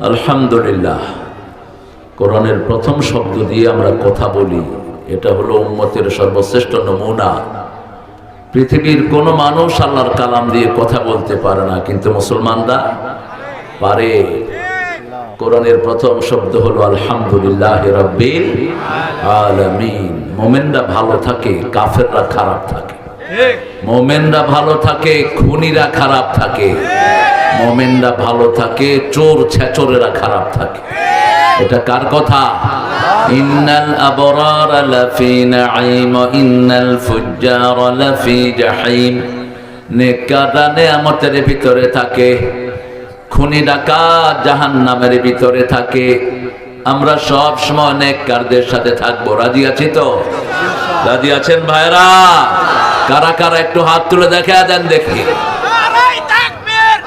আলহামদুলিল্লাহ। কোরআনের প্রথম শব্দ দিয়ে আমরা কথা বলি এটা হলো উম্মতের সর্বশ্রেষ্ঠ নমুনা। পৃথিবীর কোনো মানুষ আল্লাহর কালাম দিয়ে কথা বলতে পারে না কিন্তু মুসলমানরা পারে। কোরআনের প্রথম শব্দ হলো আলহামদুলিল্লাহ রব্বিল আলামিন। মোমেনরা ভালো থাকে কাফেররা খারাপ থাকে। মোমেনরা ভালো থাকে খুনিরা খারাপ থাকে। মোমেনরা ভালো থাকে, চোর ছেচরেরা খারাপ থাকে। এটা কার কথা? ইন্নাল আবরার লাফি নাঈম, ইন্নাল ফুজ্জার লাফি জাহিম। নেকাররা নেয়ামতের ভিতরে থাকে, খুনি ডাকাত জাহান্নামের ভিতরে থাকে। আমরা সব সময় নেককারদের সাথে থাকব। রাজি আছি তো? রাজি আছেন ভাইরা কারা কারা একটু হাত তুলে দেখা দেন দেখি। নারাই তাকবীর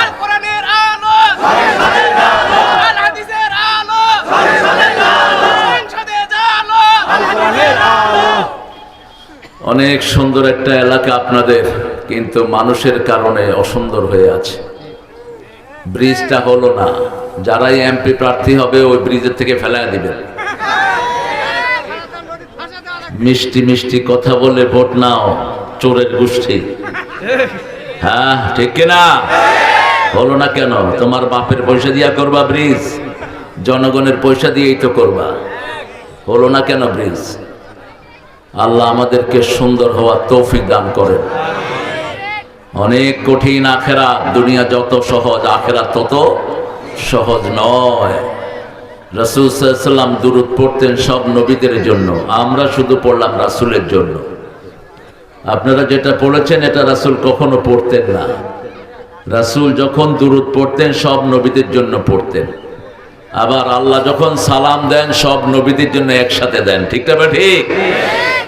আল কোরআনের আলো আল হাদিসের আলো সংসদে আলো অনেক সুন্দর একটা এলাকা আপনাদের, কিন্তু মানুষের কারণে অসুন্দর হয়ে আছে। ব্রিজটা হলো না। যারাই এমপি প্রার্থী হবে, ওই ব্রিজের থেকে ফেলায় দিবেন। মিষ্টি মিষ্টি কথা বলে ভোট নাও, চোরের গোষ্ঠী। হ্যাঁ ঠিক কিনা? হলো না কেন? তোমার বাপের পয়সা দিয়া করবা ব্রিজ, জনগণের পয়সা দিয়েই তো করবা। হলো না কেন ব্রিজ? আল্লাহ আমাদেরকে সুন্দর হওয়ার তৌফিক দান করেন। অনেক কঠিন আখেরা দুনিয়া যত সহজ আখেরা তত সহজ নয়। রসুল সাল্লাম দুরুদ পড়তেন সব নবীদের জন্য। আমরা শুধু পড়লাম রাসুলের জন্য। আপনারা যেটা পড়েছেন, এটা রাসুল কখনো পড়তেন না। রাসুল যখন দুরুদ পড়তেন, সব নবীদের জন্য পড়তেন। আবার আল্লাহ যখন সালাম দেন, সব নবীদের জন্য একসাথে দেন। ঠিক না ঠিক?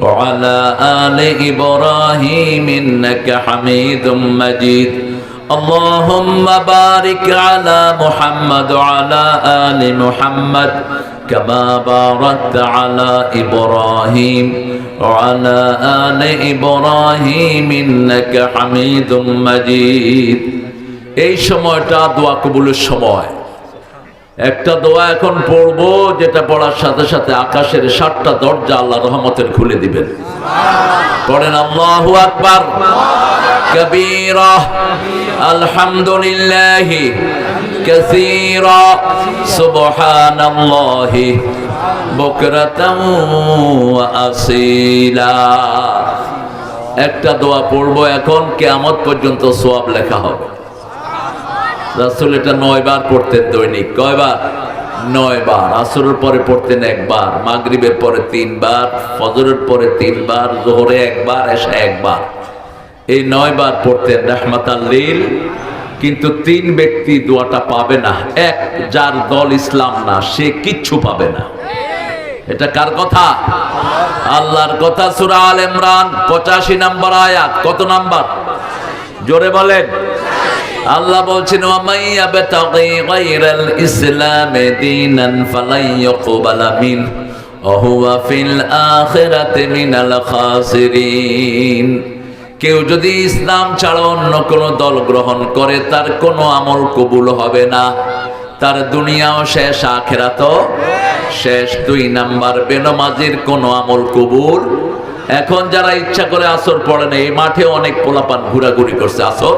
وعلى آل إبراهيم إنك حميد مجيد اللهم بارك على محمد وعلى آل محمد كما باركت على إبراهيم وعلى آل إبراهيم إنك حميد مجيد এই সময়টা দোয়া কবুলের সময় একটা দোয়া এখন পড়ব, যেটা পড়ার সাথে সাথে আকাশের সাতটা দরজা আল্লাহ রহমতের খুলে দিবেন। পড়েন, আল্লাহ আকবার। কবীরা, আলহামদুলিল্লাহ সুবহানাল্লাহি বুকরাতাম ওয়া আসীলা। একটা দোয়া পড়ব এখন, কিয়ামত পর্যন্ত সোয়াব লেখা হবে। রাসুল এটা নয় বার পড়তেন দৈনিক। কয়বার? নয় বার আসরের পরে পড়তেন একবার, মাগরিবের পরে তিনবার, ফজরের পরে তিনবার, জোহরে একবার এসে একবার। এই নয় বার পড়তেন রহমাত আল্লিল কিন্তু তিন ব্যক্তি দোয়াটা পাবে না। এক, যার দল ইসলাম না, সে কিচ্ছু পাবে না। এটা কার কথা? আল্লাহর কথা। সুরা আল ইমরান, পঁচাশি নাম্বার আয়াত। কত নাম্বার? জোরে বলেন। আল্লাহ বলছেন ওয়ামাইয়া আখিরাতি কেউ যদি ইসলাম ছাড়া অন্য কোনো দল গ্রহণ করে, তার কোনো আমল কবুল হবে না। তার দুনিয়াও শেষ, আখেরাতও শেষ। দুই নাম্বার, বেনমাজির কোনো আমল কবুল? এখন যারা ইচ্ছা করে আসর পড়ে এই মাঠে অনেক পোলাপান ঘোরাঘুরি করছে আসর।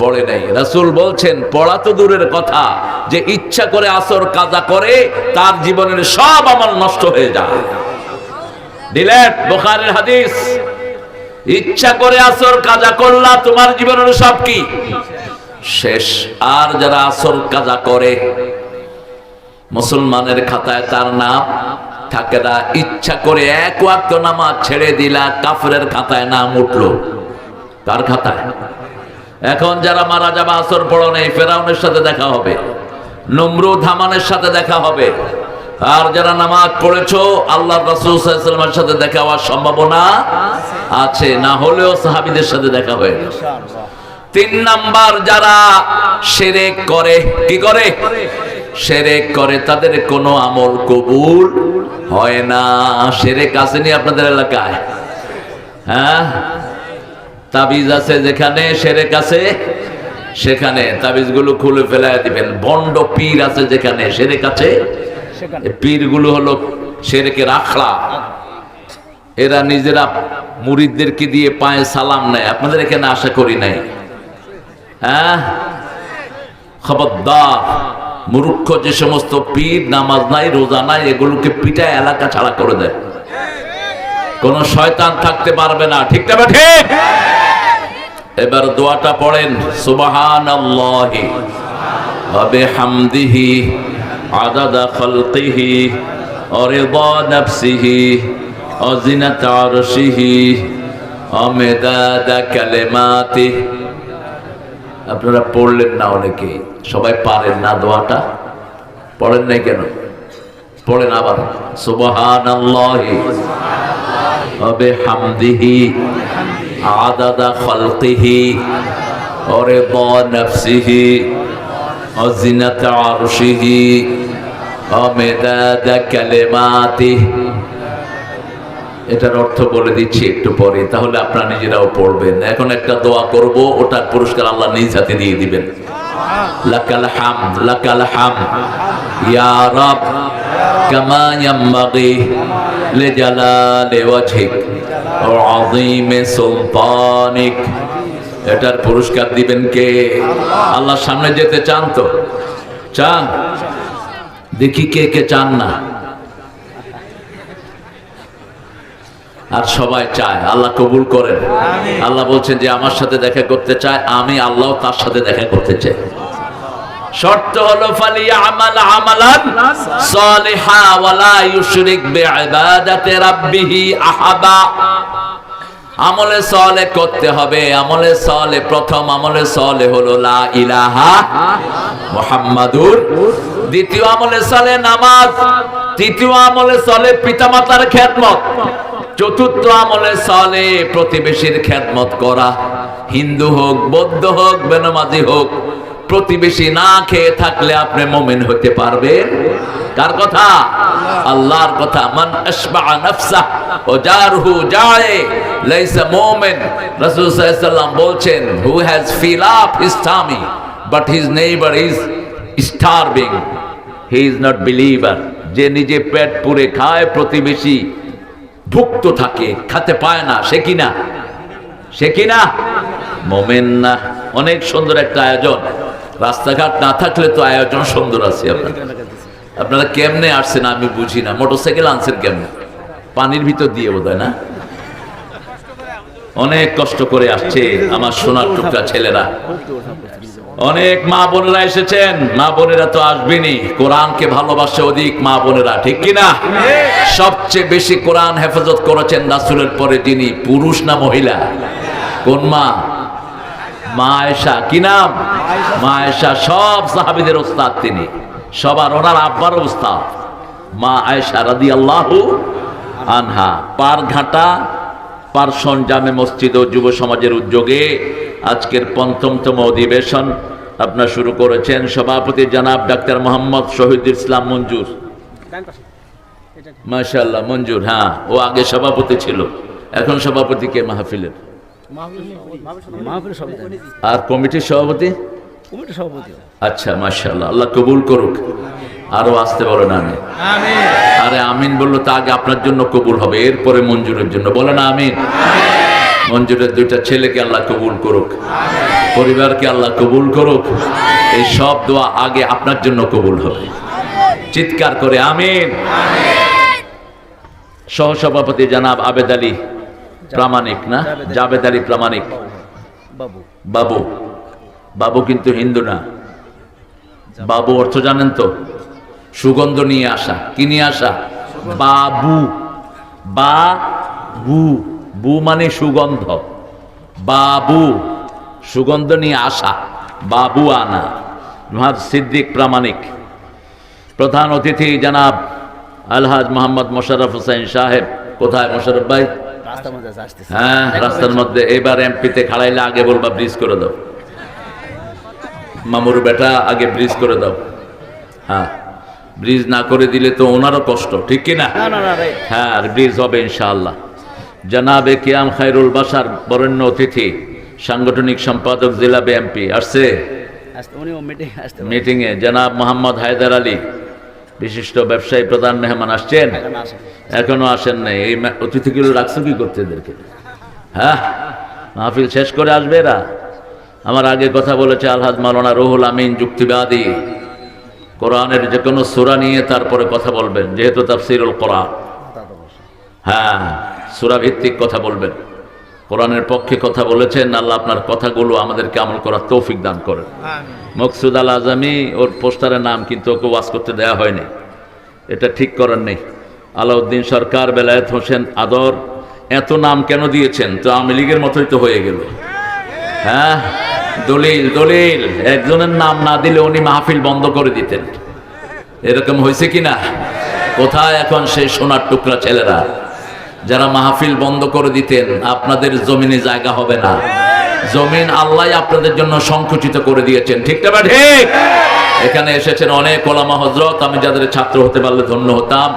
পড়ে নাই। রাসুল বলছেন, পড়া তো দূরের কথা। যে ইচ্ছা করে আসর কাজা করে, তার জীবনের সব আমার নষ্ট হয়ে যায়। বুখারীর হাদিস। ইচ্ছা করে আসর কাজা করলা, তোমার জীবনের সব কি? শেষ। আর যারা আসর কাজা করে, মুসলমানের খাতায় তার নাম থাকে না। ইচ্ছা করে এক ওয়াক্ত নামাজ ছেড়ে দিলা, কাফরের খাতায় নাম উঠল। তার খাতায়? এখন যারা মারা যাবে, আসর পড়ো নেই, ফেরাউনের সাথে দেখা হবে, নমরুদ হামানের সাথে দেখা হবে। আর যারা নামাজ পড়েছো আল্লাহ রাসূলের সাথে দেখা হওয়ার সম্ভাবনা আছে, না হলেও সাহাবীদের সাথে দেখা হয়ে তিন নাম্বার, যারা সেরেক করে, কি করে? সেরেক করে, তাদের কোনো আমল কবুল হয় না। সেরেক আসেনি আপনাদের এলাকায়। হ্যাঁ? তাবিজ আছে যেখানে সেরে কাছে সেখানে। তাবিজগুলো খুলে ফেলায় দিবেন। বন্ড পীর আছে যেখানে সেরেক কাছে পীরগুলো হলো সেরেকের আখড়া। এরা নিজেরা মুরিদদেরকে দিয়ে পায়ে সালাম নেয়। আপনাদের এখানে আশা করি নাই। হ্যাঁ? খবরদার মূর্খ যে সমস্ত পীর নামাজ নাই রোজা নাই এগুলোকে পিটায় এলাকা ছাড়া করে দেয়। কোন শয়তান থাকতে পারবে না। ঠিক না ঠিক? এবার দোয়াটা পড়েন সুবাহান ওয়া হামদিহি আদাদা খালকিহি অরিদা নাফসিহি অমেদাদা কালিমাতিহি আপনারা পড়লেন না অনেকে, সবাই পারেন না দোয়াটা? পড়েন নাই কেন? পড়েন আবার সুবহান আল্লাহি হামদিহি আদাদা খলকিহি, ওরে ব নফসিহি অজিনাত আরশিহি অমেদাদ কালেমাতি। এটার অর্থ বলে দিচ্ছি একটু পরে তাহলে আপনারা নিজেরাও পড়বেন। এখন একটা দোয়া করব, ওটার পুরস্কার আল্লাহ নিজ হাতে দিয়ে দিবেন। লাকাল হাম লাকাল হাম। ইয়া রব, কামা ইয়াম্মাগি লিজালালি ওয়াজহিক। এটার পুরস্কার দিবেন কে? আল্লাহর সামনে যেতে চান তো? চান? দেখি কে কে চান না। আর সবাই চায়, আল্লাহ কবুল করেন। আল্লাহ বলছেন যে আমার সাথে দেখা করতে চায়, আমি আল্লাহ তার সাথে দেখা করতে চাই। শর্ত হলো আমাল সলে করতে হবে, আমলে সলে প্রথম, আমলে সলে হলো মুহাম্মাদুর। দ্বিতীয় আমলে সলে নামাজ, তৃতীয় আমলে সলে পিতামাতার খেদমত, চতুর্থ আমলে সলে প্রতিবেশীর খেদমত করা। হিন্দু হোক, বৌদ্ধ হোক, বেনমাজি হোক প্রতিবেশী না খেয়ে থাকলে আপনি মোমেন হতে পারবেন? কার কথা? আল্লাহর কথা। মান আশবা নাফসা ও জারহু জায়ে, লাইসা মুমিন। রাসূল সাল্লাল্লাহু বলছেন who has fill up his tummy but his neighbour is starving he is not believer যে নিজে পেট পুরে খায়, প্রতিবেশী ভুক্ত থাকে, খেতে পায় না, সে কিনা? সে কিনা? মোমেন না। অনেক সুন্দর একটা আয়োজন। রাস্তাঘাট না থাকলে তো আয়োজন সুন্দর আছে আপনার। আপনারা কেমনে আসছেন আমি বুঝি না। মোটরসাইকেল আনছেন কেমনে? পানির ভিতর দিয়ে বোধ না? অনেক কষ্ট করে আসছে আমার সোনার টুকরা ছেলেরা। অনেক মা বোনেরা এসেছেন। মা বোনেরা তো আসবেনি। কোরআনকে ভালোবাসে অধিক মা বোনেরা, ঠিক কিনা সবচেয়ে বেশি কোরআন হেফাজত করেছেন রাসুলের পরে যিনি পুরুষ না মহিলা? কোন মা? মা আয়েশা কি নাম? মা আয়েশা সব সাহাবিদের ওস্তাদ তিনি। সবার ওনার আব্বার ওস্তাদ মা আয়েশা রাদি আল্লাহু আনহা পারঘাটা পারসন জামে মসজিদ ও যুব সমাজের উদ্যোগে আজকের পঞ্চমতম অধিবেশন আপনার শুরু করেছেন সভাপতি জনাব ডাক্তার মোহাম্মদ শহীদ ইসলাম মঞ্জুর। মাশাল্লাহ মঞ্জুর হ্যাঁ ও আগে সভাপতি ছিল। এখন সভাপতি কে? মাহফিলের। আর কমিটির সভাপতি? কমিটি সভাপতি। আচ্ছা মাশাল্লাহ আল্লাহ কবুল করুক। আরও আসতে বলেন আমি আরে আমিন বলল তা আগে আপনার জন্য কবুল হবে এরপরে মঞ্জুরের জন্য। বলেন আমিন। মঞ্জুরের দুইটা ছেলেকে আল্লাহ কবুল করুক। পরিবারকে আল্লাহ কবুল করুক। এই সব দোয়া আগে আপনার জন্য কবুল হবে। চিৎকার করে আমিন। সহসভাপতি জানাব আবেদ আলী প্রামাণিক না? জাবেদ আলী প্রামাণিক। বাবু। বাবু কিন্তু হিন্দু না। বাবু অর্থ জানেন তো? সুগন্ধ নিয়ে আসা। কি নিয়ে আসা? বাবু। বাবু। বু বু মানে সুগন্ধ। বাবু। সুগন্ধ নিয়ে আসা। বাবু আনা। মহাদ সিদ্দিক প্রামাণিক। প্রধান অতিথি জানাব আলহাজ মোহাম্মদ মোশারফ হোসেন সাহেব। কোথায় মোশাররফ ভাই? হ্যাঁ রাস্তার মধ্যে এবার এমপিতে খাড়াইলে আগে বলবা ব্রিজ করে দাও। মামুর বেটা আগে ব্রিজ করে দাও। হ্যাঁ ব্রিজ না করে দিলে তো ওনারও কষ্ট ঠিক কি না না না না রে। হ্যাঁ আর ব্রিজ হবে ইনশাআল্লাহ। জানাবে কিয়াম খায়রুল বাসার বরেণ্য অতিথি সাংগঠনিক সম্পাদক জেলা বিএমপি আসছে? মিটিংয়ে জনাব মোহাম্মদ হায়দার আলী। বিশিষ্ট ব্যবসায়ী প্রধান মেহমান আসছেন? এখনও আসেন নাই। এই অতিথিগুলো রাখছো কি করতে এদেরকে? হ্যাঁ? মাহফিল শেষ করে আসবে এরা? আমার আগে কথা বলেছে আলহাজ মাওলানা রুহুল আমিন যুক্তিবাদী। কোরআনের যে কোনো সুরা নিয়ে তারপরে কথা বলবেন যেহেতু তাফসিরুল কোরআন। হ্যাঁ সুরা ভিত্তিক কথা বলবেন। কোরআনের পক্ষে কথা বলেছেন আল্লাহ আপনার কথাগুলো আমাদেরকে আমল করার তৌফিক দান করেন। মকসুদ আল আজমি, ওর পোস্টারের নাম কিন্তু ওকে ওয়াজ করতে দেওয়া হয়নি। এটা ঠিক করার নেই। আলাউদ্দিন সরকার, বেলায়েত হোসেন আদর, এত নাম কেন দিয়েছেন? তো আওয়ামী লীগের মতোই তো হয়ে গেল। হ্যাঁ? দলিল দলিল। একজনের নাম না দিলে উনি মাহফিল বন্ধ করে দিতেন। এরকম হয়েছে কি না কোথায় এখন সেই সোনার টুকরা ছেলেরা? যারা মাহফিল বন্ধ করে দিতেন, আপনাদের জমিনে জায়গা হবে না। জমিন আল্লাহ আপনাদের জন্য সংকুচিত করে দিয়েছেন। ঠিক না ঠিক? এখানে এসেছেন অনেক ওলামা হজরত আমি যাদের ছাত্র হতে পারলে ধন্য হতাম।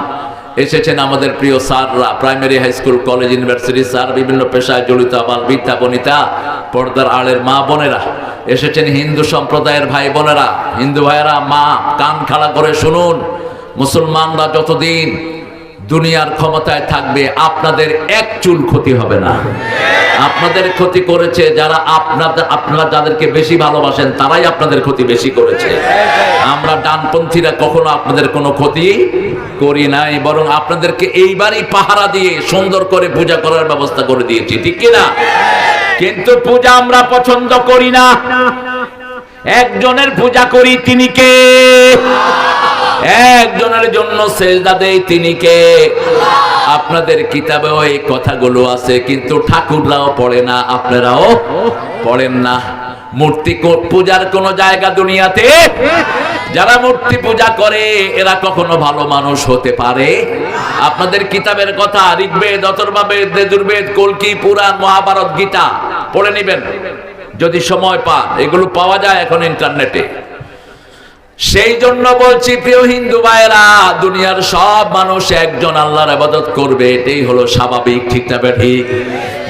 এসেছেন আমাদের প্রিয় স্যাররা, primary high school, college, university sir, বিভিন্ন পেশায় জড়িত আবাল বিদ্যা বনিতা, পর্দার আলের মা বোনেরা। এসেছেন হিন্দু সম্প্রদায়ের ভাই বোনেরা, হিন্দু ভাইয়েরা, মা, কান খাড়া করে শুনুন। মুসলমানরা যতদিন দুনিয়ার ক্ষমতায় থাকবে, আপনাদের এক চুল ক্ষতি হবে না। আপনাদের ক্ষতি করেছে যারা আপনাদের আপনারা যাদেরকে বেশি ভালোবাসেন, তারাই আপনাদের ক্ষতি বেশি করেছে। আমরা ডানপন্থীরা কখনো আপনাদের কোনো ক্ষতি করি নাই, বরং আপনাদেরকে এইবারই পাহারা দিয়ে সুন্দর করে পূজা করার ব্যবস্থা করে দিয়েছি, ঠিক কিনা? কিন্তু পূজা আমরা পছন্দ করি না। একজনের পূজা করি, তিনি কে? একজনের জন্য সেজদা দেই তিনি কে? আপনাদের কিতাবেও এই কথাগুলো আছে, কিন্তু ঠাকুররাও পড়ে না, আপনারাও পড়েন না। মূর্তি পূজার কোন জায়গা দুনিয়াতে? যারা মূর্তি পূজা করে, এরা কখনো ভালো মানুষ হতে পারে? আপনাদের কিতাবের কথা, ঋগ্বেদ, অথর্বাবেদ দেদুর্বেদ কলকি, পুরাণ, মহাভারত, গীতা, পড়ে নেবেন। যদি সময় পান, এগুলো পাওয়া যায় এখন ইন্টারনেটে। সেই জন্য বলছি, প্রিয় হিন্দু ভাইরা দুনিয়ার সব মানুষ একজন আল্লাহর আবাদত করবে, এটাই হলো স্বাভাবিক, ঠিক না ঠিক।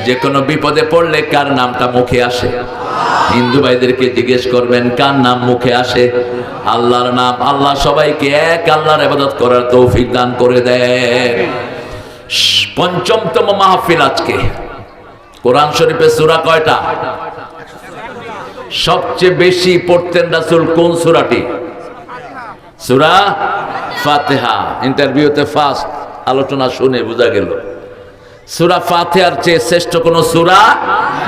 যে কোনো বিপদে পড়লে কার নামটা মুখে আসে? হিন্দু ভাইদেরকে জিজ্ঞেস করবেন, কার নাম মুখে আসে? আল্লাহর নাম, আল্লাহ সবাইকে এক আল্লাহর আবাদত করার তৌফিক দান করে দেয় পঞ্চমতম মাহফিল আজকে। কোরআন শরীফের সূরা কয়টা? সবচেয়ে বেশি পড়তেন রাসূল কোন সূরাটি? সূরা ফাতিহা, ইন্টারভিউতে ফার্স্ট আলোচনা শুনে বোঝা গেল। সুরা ফাতেহার চেয়ে শ্রেষ্ঠ কোনো সুরা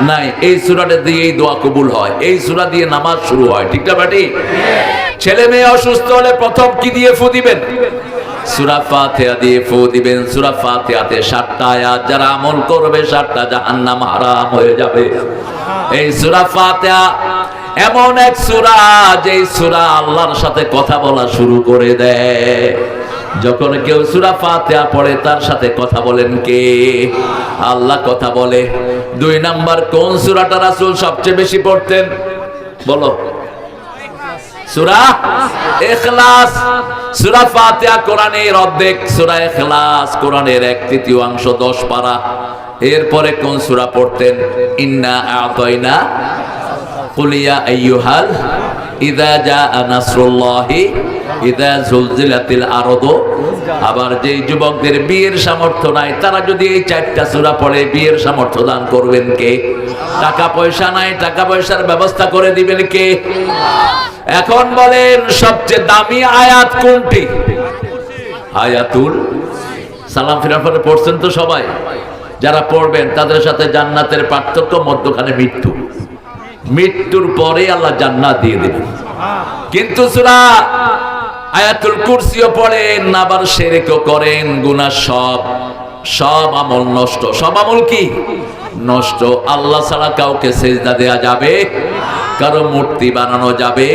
নাই। এই সূরাটা দিয়েই দোয়া কবুল হয়। এই সূরা দিয়ে নামাজ শুরু হয়। ঠিক না বাটি? ছেলে মেয়ে অসুস্থ হলে প্রথম কি দিয়ে ফু দিবেন? সূরা ফাতিহা দিয়ে ফু দিবেন। সূরা ফাতিহাতে সাতটা আয়াত, যারা আমল করবে সাতটা জাহান্নাম হারাম হয়ে যাবে। এই সূরা ফাতিহা এমন এক সুরা যে সুরা আল্লাহর সাথে কথা বলা শুরু করে দেয়। যখন কেউ সুরা ফাতিহা পড়ে, তার সাথে কথা বলেন কে? আল্লাহ কথা বলে, দুই নাম্বার, কোন সূরাটা রাসূল সবচেয়ে বেশি পড়তেন? বলো। সূরা ইখলাস। সূরা ফাতিহা কোরআনের অর্ধেক, সূরা ইখলাস কোরআনের এক তৃতীয়াংশ, দশ পারা। এরপরে কোন সুরা পড়তেন? ইন্না আতাইনা কুলিয়া আইয়ুহাল ইদা জাআ নাসরুল্লাহি ইদা জুলজিলাতিল আরদু। আবার যেই যুবকদের বিয়ের সামর্থ্য নাই, তারা যদি এই চারটা সূরা পড়ে, বিয়ের সামর্থ্য দান করবেন কে? টাকা পয়সা নাই, টাকা পয়সার ব্যবস্থা করে দিবেন কে? এখন বলেন, সবচেয়ে দামি আয়াত কোনটি? আয়াতুল সালাম ফিরার পরে পড়ছেন তো সবাই? যারা পড়বেন, তাদের সাথে জান্নাতের পার্থক্য মধ্যখানে মৃত্যু। মৃত্যুর পরে আল্লাহ জান্নাত দিয়ে দেবেন কিন্তু সুরা আয়াতুল কুরসিও পড়েন আবার সেরেকও করেন, গুনাহ সব সব আমল নষ্ট। সব আমল কি? নষ্ট। আল্লাহ ছাড়া কাউকে সেজদা দেয়া যাবে, কারও মূর্তি বানানো যাবে।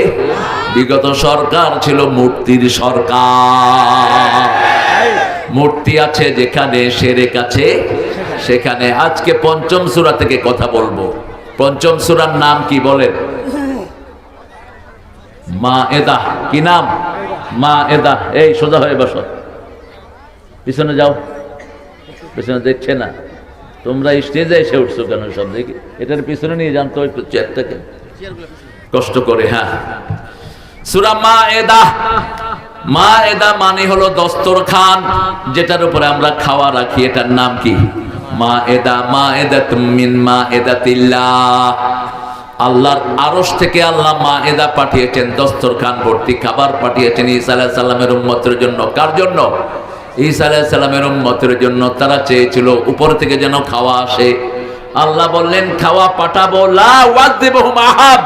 বিগত সরকার ছিল মূর্তির সরকার। মূর্তি আছে যেখানে সেরেক আছে, সেখানে আজকে পঞ্চম সূরা থেকে কথা বলব। পঞ্চম সূরার নাম কি বলেন মা এদা, কি নাম? মা এদা। এই, সোজা হয়ে বসো। পিছনে যাও। পিছনে দেখছে না। তোমরা স্টেজে এসে উঠছো কেন সব দেখি? এটার পিছনে নিয়ে জানতো একটু চেয়ারটাকে কষ্ট করে হ্যাঁ। সুরা মা এদা। মা এদা মানে হলো দস্তর খান যেটার উপরে আমরা খাওয়া রাখি। এটার নাম কি? মা এদা মা এদা মিন মা এদা আল্লাহর আরশ থেকে আল্লাহ মা এদা পাঠিয়েছেন, দস্তরখান ভর্তি, খাবার পাঠিয়েছেন ঈসা আলাইহিস সালামের উম্মতের জন্য। কার জন্য? ঈসা আলাইহিস সালামের উম্মতের জন্য। তারা চেয়েছিল, উপর থেকে যেন খাওয়া আসে। আল্লাহ বললেন, খাওয়া পাঠাবো আহাদ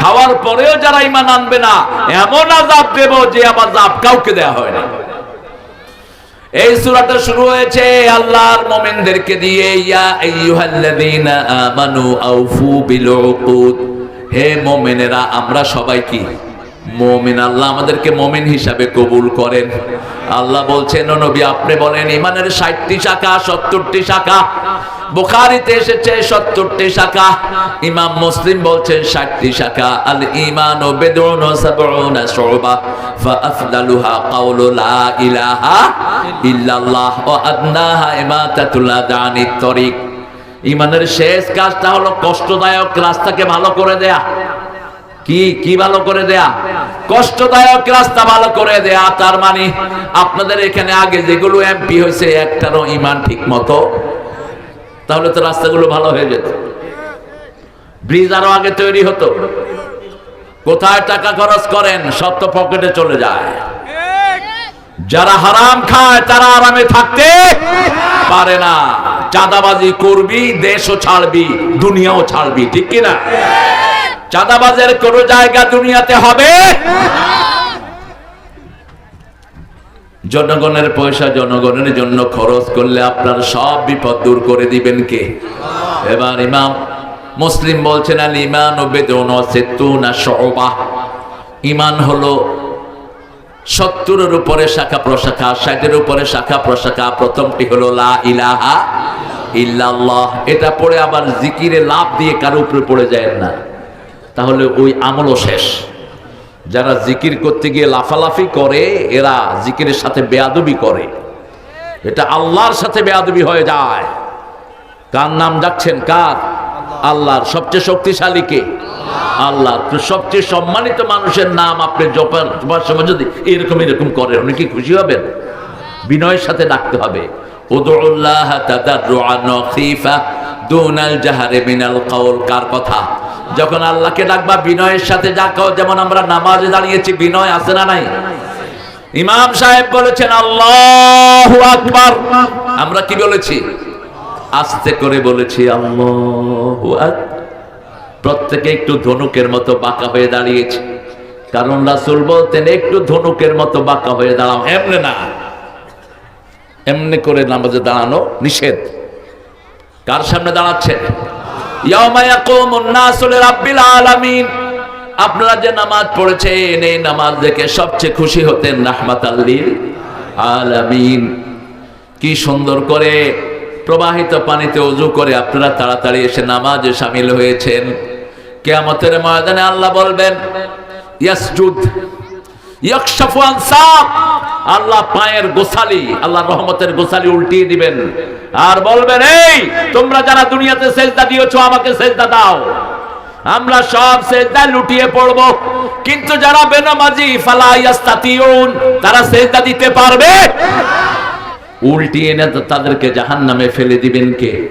খাওয়ার পরেও যারা ঈমান আনবে না, এমন আযাব দেব যে আযাব কাউকে দেয়া হয় না। এই সূরাটা শুরু হয়েছে, আল্লাহর মুমিনদেরকে দিয়ে, ইয়া আইয়ুহাল্লাযীনা আমানু আউফু বিল উকুদ। হে মোমেনেরা, আমরা সবাই কি? মুমিন, আল্লাহ আমাদেরকে মুমিন হিসাবে কবুল করেন। আল্লাহ বলছেন, ও নবী, আপনি বলেন, ইমানের 60টি শাখা 70টি শাখা, বুখারীতে এসেছে 70টি শাখা, ইমাম মুসলিম বলছেন 60টি শাখা আল ইমাতাতুল আদানিত তরিক ইমানের শেষ কাজটা হলো কষ্টদায়ক রাস্তাকে ভালো করে দেয়া। কি কি ভালো করে দেয়া? কষ্টদায়ক রাস্তা ভালো করে দেয়া, তার মানে আপনাদের এখানে আগে যেগুলো এমপি হয়েছে, একটারও ইমান ঠিক মতো তাহলে তো রাস্তাগুলো ভালো হয়ে যেত। ব্রিজ আরও আগে তৈরি হতো। কোথায় টাকা খরচ করেন, সব তো পকেটে চলে যায়। যারা হারাম খায়, তারা আরামে থাকতে পারে না। চাঁদাবাজি করবি, দেশও ছাড়বি, দুনিয়াও ছাড়বি, ঠিক কিনা? চাঁদাবাজের কোন জায়গা দুনিয়াতে হবে? জনগণের পয়সা জনগণের জন্য খরচ করলে আপনার সব বিপদ দূর করে দিবেন কে? এবার ইমাম মুসলিম বলছেন আল ইমান ও বেদন সেতুনা সহবাহ ইমান হলো সত্তরের উপরে শাখা প্রশাখা, ষাটের উপরে শাখা প্রশাখা, প্রথমটি হলো লা ইলাহা ইল্লাল্লাহ। এটা পড়ে আবার জিকিরে লাভ দিয়ে কারও উপরে পড়ে যায় না। তাহলে ওই আমলও শেষ। যারা জিকির করতে গিয়ে লাফালাফি করে, এরা জিকিরের সাথে বেয়াদবি করে। এটা আল্লাহর সাথে বেয়াদবি হয়ে যায়। কার নাম ডাকছেন? কার? আল্লাহর সবচেয়ে শক্তিশালী কে? আল্লাহ। সবচেয়ে সম্মানিত মানুষের নাম আপনি জপার সময় যদি এরকম এরকম করেন, উনি কি খুশি হবেন? বিনয়ের সাথে ডাকতে হবে। উদুল্লাহ তাদাররুআন খিফা দুনাল জাহারে মিনাল কাউল। কার কথা? যখন আল্লাহকে ডাকবা, বিনয়ের সাথে ডাকাও যেমন আমরা নামাজে দাঁড়িয়েছি, বিনয় আছে না নাই? ইমাম সাহেব বলেছেন, আল্লাহ আকবার। আমরা কি বলেছি? আস্তে করে বলেছি, আল্লাহু প্রত্যেকে একটু ধনুকের মতো বাঁকা হয়ে দাঁড়িয়েছে। কারণ রাসূল বলতেন, একটু ধনুকের মতো বাঁকা হয়ে দাঁড়াও। এমনি না। এমনি করে নামাজে দাঁড়ানো নিষেধ। কার সামনে দাঁড়াচ্ছেন আপনারা যে নামাজ পড়েছেন, এই নামাজ দেখে সবচেয়ে খুশি হতেন রাহমাতাল লিল আলামিন। কি সুন্দর করে প্রবাহিত পানিতে অজু করে আপনারা তাড়াতাড়ি এসে নামাজে সামিল হয়েছেন। কেয়ামতের ময়দানে আল্লাহ বলবেন, ইয়াসজুদ আল্লাহ পায়ের গোসালি আল্লাহ রহমতের গোসালি উল্টিয়ে দিবেন। আর বলবেন, এই, তোমরা যারা দুনিয়াতে সেজদা আমাকে সেজদা দাও। আমরা সব সেজদা লুটিয়ে পড়ব। কিন্তু যারা বেনামাজি, ফালা ইয়াস্তাতিউন, তারা সেজদা দিতে পারবে? উল্টিয়ে এনে তাদেরকে জাহান্নামে ফেলে দিবেন কে?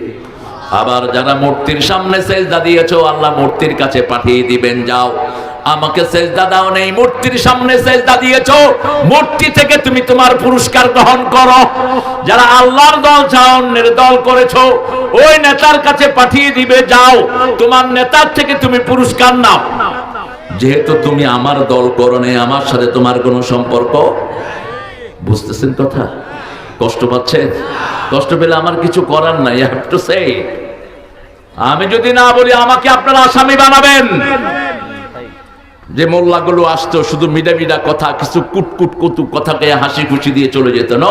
আবার যারা মূর্তির সামনে সেজদা দিয়েছ, আল্লাহ মূর্তির কাছে পাঠিয়ে দিবেন, যাও। আমাকে সেজদা দাও নেই। মূর্তির সামনে সেজদা দিয়েছ। মূর্তি থেকে তুমি তোমার পুরস্কার গ্রহণ করো। যারা আল্লাহর দল ছাড়া অন্যের দল করেছ, ওই নেতার কাছে পাঠিয়ে দিবে, যাও। তোমার নেতার থেকে তুমি পুরস্কার নাও। যেহেতু তুমি আমার দল করো নেই আমার সাথে তোমার কোনো সম্পর্ক? বুঝতেছেন কথা? কষ্ট পাচ্ছে? কষ্ট পেলে আমার কিছু করার নাই হ্যাভ টু সে আমি যদি না বলি, আমাকে আপনারা আসামি বানাবেন। যে মোল্লাগুলো আসতো, শুধু মিডা মিডা কথা, কিছু কুটকুট কুতু কথাকে হাসি খুশি দিয়ে চলে যেত। ন